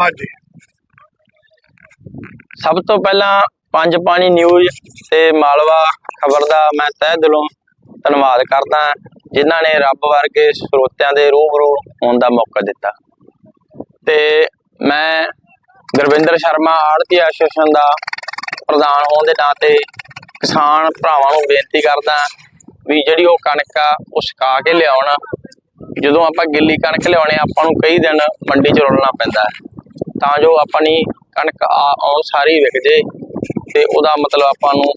ਹਾਂਜੀ। ਸਭ ਤੋਂ ਪਹਿਲਾਂ ਪੰਜ ਪਾਣੀ ਨਿਊਜ਼ ਤੇ ਮਾਲਵਾ ਖਬਰ ਦਾ ਮੈਂ ਤਹਿ ਦਿਲੋਂ ਧੰਨਵਾਦ ਕਰਦਾ ਹਾਂ, ਜਿਨ੍ਹਾਂ ਨੇ ਰੱਬ ਵਰਗੇ ਸਰੋਤਿਆਂ ਦੇ ਰੂਬਰੂ ਹੋਣ ਦਾ ਮੌਕਾ ਦਿੱਤਾ। ਤੇ ਮੈਂ ਗੁਰਵਿੰਦਰ ਸ਼ਰਮਾ ਆੜਤੀ ਐਸੋਸੀਏਸ਼ਨ ਦਾ ਪ੍ਰਧਾਨ ਹੋਣ ਦੇ ਨਾਤੇ ਕਿਸਾਨ ਭਰਾਵਾਂ ਨੂੰ ਬੇਨਤੀ ਕਰਦਾ ਵੀ ਜਿਹੜੀ ਉਹ ਕਣਕ ਆ ਉਹ ਸੁਕਾ ਕੇ ਲਿਆਉਣ। ਜਦੋਂ ਆਪਾਂ ਗਿੱਲੀ ਕਣਕ ਲਿਆਉਣੇ ਆਪਾਂ ਨੂੰ ਕਈ ਦਿਨ ਮੰਡੀ 'ਚ ਰੁਲਣਾ ਪੈਂਦਾ ਹੈ। ਤਾਂ ਜੋ ਆਪਣੀ ਕਣਕ ਆ ਆਉਣ ਸਾਰੀ ਵਿਕ ਜੇ ਤੇ ਉਹਦਾ ਮਤਲਬ ਆਪਾਂ ਨੂੰ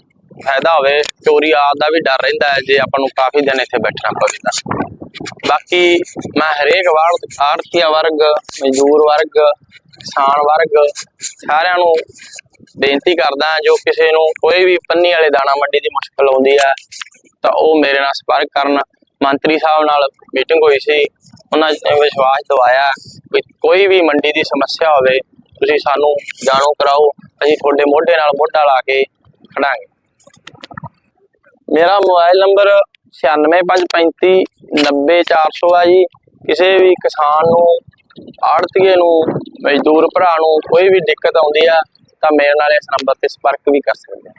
ਫਾਇਦਾ ਹੋਵੇ। ਚੋਰੀ ਆਦ ਦਾ ਵੀ ਡਰ ਰਹਿੰਦਾ ਹੈ, ਜੇ ਆਪਾਂ ਨੂੰ ਕਾਫੀ ਦਿਨ ਇੱਥੇ ਬੈਠਣਾ ਪਵੇ ਤਾਂ। ਬਾਕੀ ਮੈਂ ਹਰੇਕ ਵਾਰ ਆੜਤੀਆ ਵਰਗ, ਮਜ਼ਦੂਰ ਵਰਗ, ਕਿਸਾਨ ਵਰਗ ਸਾਰਿਆਂ ਨੂੰ ਬੇਨਤੀ ਕਰਦਾ ਜੋ ਕਿਸੇ ਨੂੰ ਕੋਈ ਵੀ ਪੰਨੀ ਵਾਲੇ ਦਾਣਾ ਮੰਡੀ ਦੀ ਮੁਸ਼ਕਲ ਆਉਂਦੀ ਹੈ, ਤਾਂ ਉਹ ਮੇਰੇ ਨਾਲ ਸੰਪਰਕ ਕਰਨ। ਮੰਤਰੀ ਸਾਹਿਬ ਨਾਲ ਮੀਟਿੰਗ ਹੋਈ ਸੀ। ਉਹਨਾਂ ਨੇ ਵਿਸ਼ਵਾਸ ਦਿਵਾਇਆ ਕਿ ਕੋਈ ਵੀ ਮੰਡੀ ਦੀ ਸਮੱਸਿਆ ਹੋਵੇ, ਤੁਸੀਂ ਸਾਨੂੰ ਜਾਣੂ ਕਰਾਓ, ਅਸੀਂ ਤੁਹਾਡੇ ਮੋਢੇ ਨਾਲ ਮੋਢਾ ਲਾ ਕੇ ਖੜਾਂਗੇ। ਮੇਰਾ ਮੋਬਾਈਲ ਨੰਬਰ 96535 90400 ਆ ਜੀ। ਕਿਸੇ ਵੀ ਕਿਸਾਨ ਨੂੰ, ਆੜਤੀਏ ਨੂੰ, ਮਜ਼ਦੂਰ ਭਰਾ ਨੂੰ ਕੋਈ ਵੀ ਦਿੱਕਤ ਆਉਂਦੀ ਆ, ਤਾਂ ਮੇਰੇ ਨਾਲ ਇਸ ਨੰਬਰ ਤੇ ਸੰਪਰਕ ਵੀ ਕਰ ਸਕਦੇ ਆ।